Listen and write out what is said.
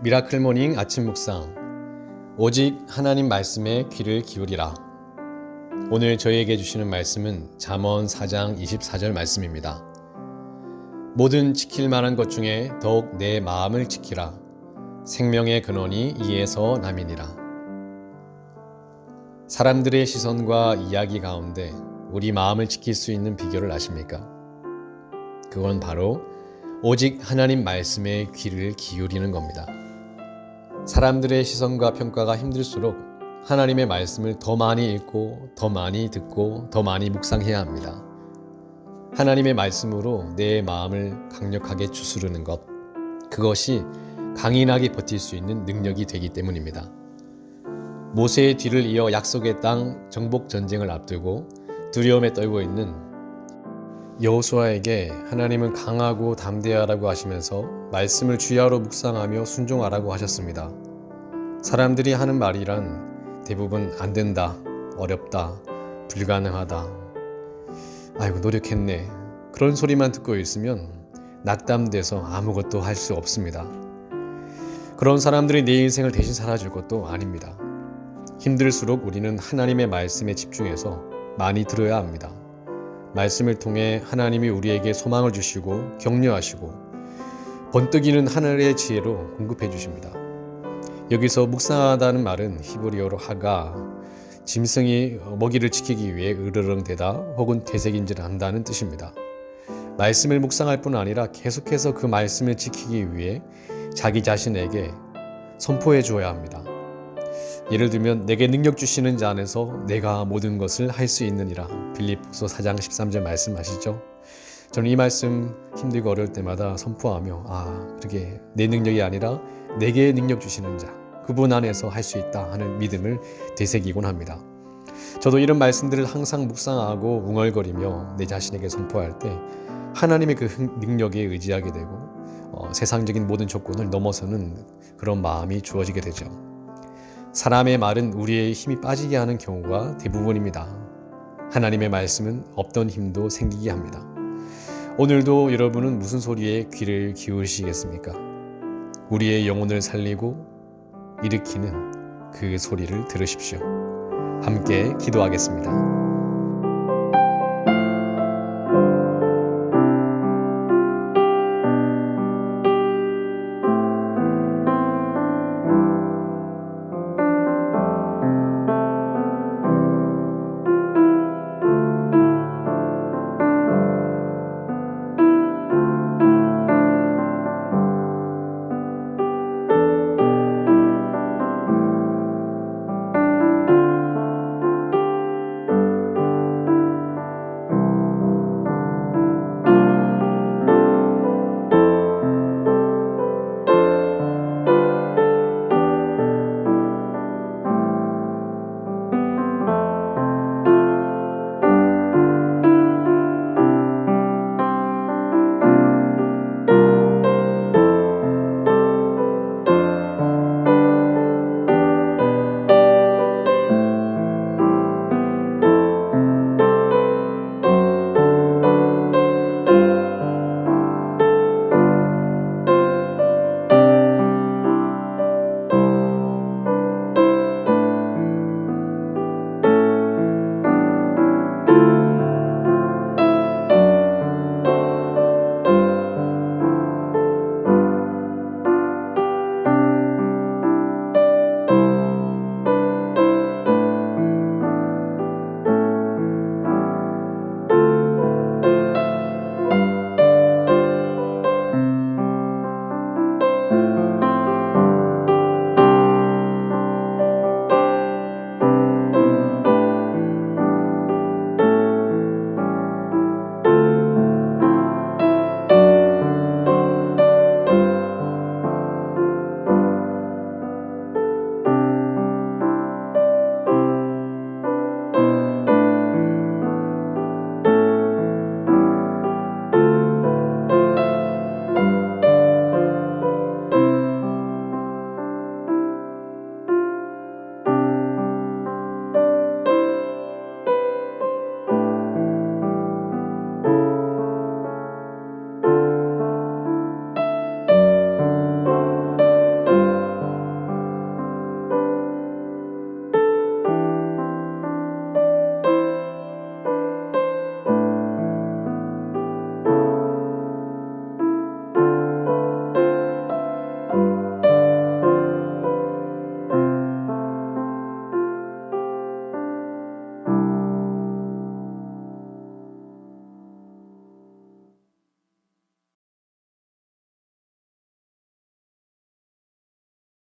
미라클 모닝 아침 묵상 오직 하나님 말씀에 귀를 기울이라 오늘 저희에게 주시는 말씀은 잠언 4장 24절 말씀입니다. 모든 지킬 만한 것 중에 더욱 내 마음을 지키라 생명의 근원이 이에서 남이니라 사람들의 시선과 이야기 가운데 우리 마음을 지킬 수 있는 비결을 아십니까? 그건 바로 오직 하나님 말씀에 귀를 기울이는 겁니다. 사람들의 시선과 평가가 힘들수록 하나님의 말씀을 더 많이 읽고 더 많이 듣고 더 많이 묵상해야 합니다. 하나님의 말씀으로 내 마음을 강력하게 추스르는 것, 그것이 강인하게 버틸 수 있는 능력이 되기 때문입니다. 모세의 뒤를 이어 약속의 땅 정복 전쟁을 앞두고 두려움에 떨고 있는 여호수아에게 하나님은 강하고 담대하라고 하시면서 말씀을 주야로 묵상하며 순종하라고 하셨습니다. 사람들이 하는 말이란 대부분 안 된다, 어렵다, 불가능하다. 아이고 노력했네. 그런 소리만 듣고 있으면 낙담돼서 아무것도 할 수 없습니다. 그런 사람들이 내 인생을 대신 살아줄 것도 아닙니다. 힘들수록 우리는 하나님의 말씀에 집중해서 많이 들어야 합니다. 말씀을 통해 하나님이 우리에게 소망을 주시고 격려하시고 번뜩이는 하늘의 지혜로 공급해 주십니다. 여기서 묵상하다는 말은 히브리어로 하가 짐승이 먹이를 지키기 위해 으르렁대다 혹은 되새김질 한다는 뜻입니다. 말씀을 묵상할 뿐 아니라 계속해서 그 말씀을 지키기 위해 자기 자신에게 선포해 주어야 합니다. 예를 들면 내게 능력 주시는 자 안에서 내가 모든 것을 할 수 있느니라 빌립보서 4장 13절 말씀하시죠. 저는 이 말씀 힘들고 어려울 때마다 선포하며 아 그렇게 내 능력이 아니라 내게 능력 주시는 자 그분 안에서 할 수 있다 하는 믿음을 되새기곤 합니다. 저도 이런 말씀들을 항상 묵상하고 웅얼거리며 내 자신에게 선포할 때 하나님의 그 능력에 의지하게 되고 어, 세상적인 모든 조건을 넘어서는 그런 마음이 주어지게 되죠. 사람의 말은 우리의 힘이 빠지게 하는 경우가 대부분입니다. 하나님의 말씀은 없던 힘도 생기게 합니다. 오늘도 여러분은 무슨 소리에 귀를 기울이시겠습니까? 우리의 영혼을 살리고 일으키는 그 소리를 들으십시오. 함께 기도하겠습니다.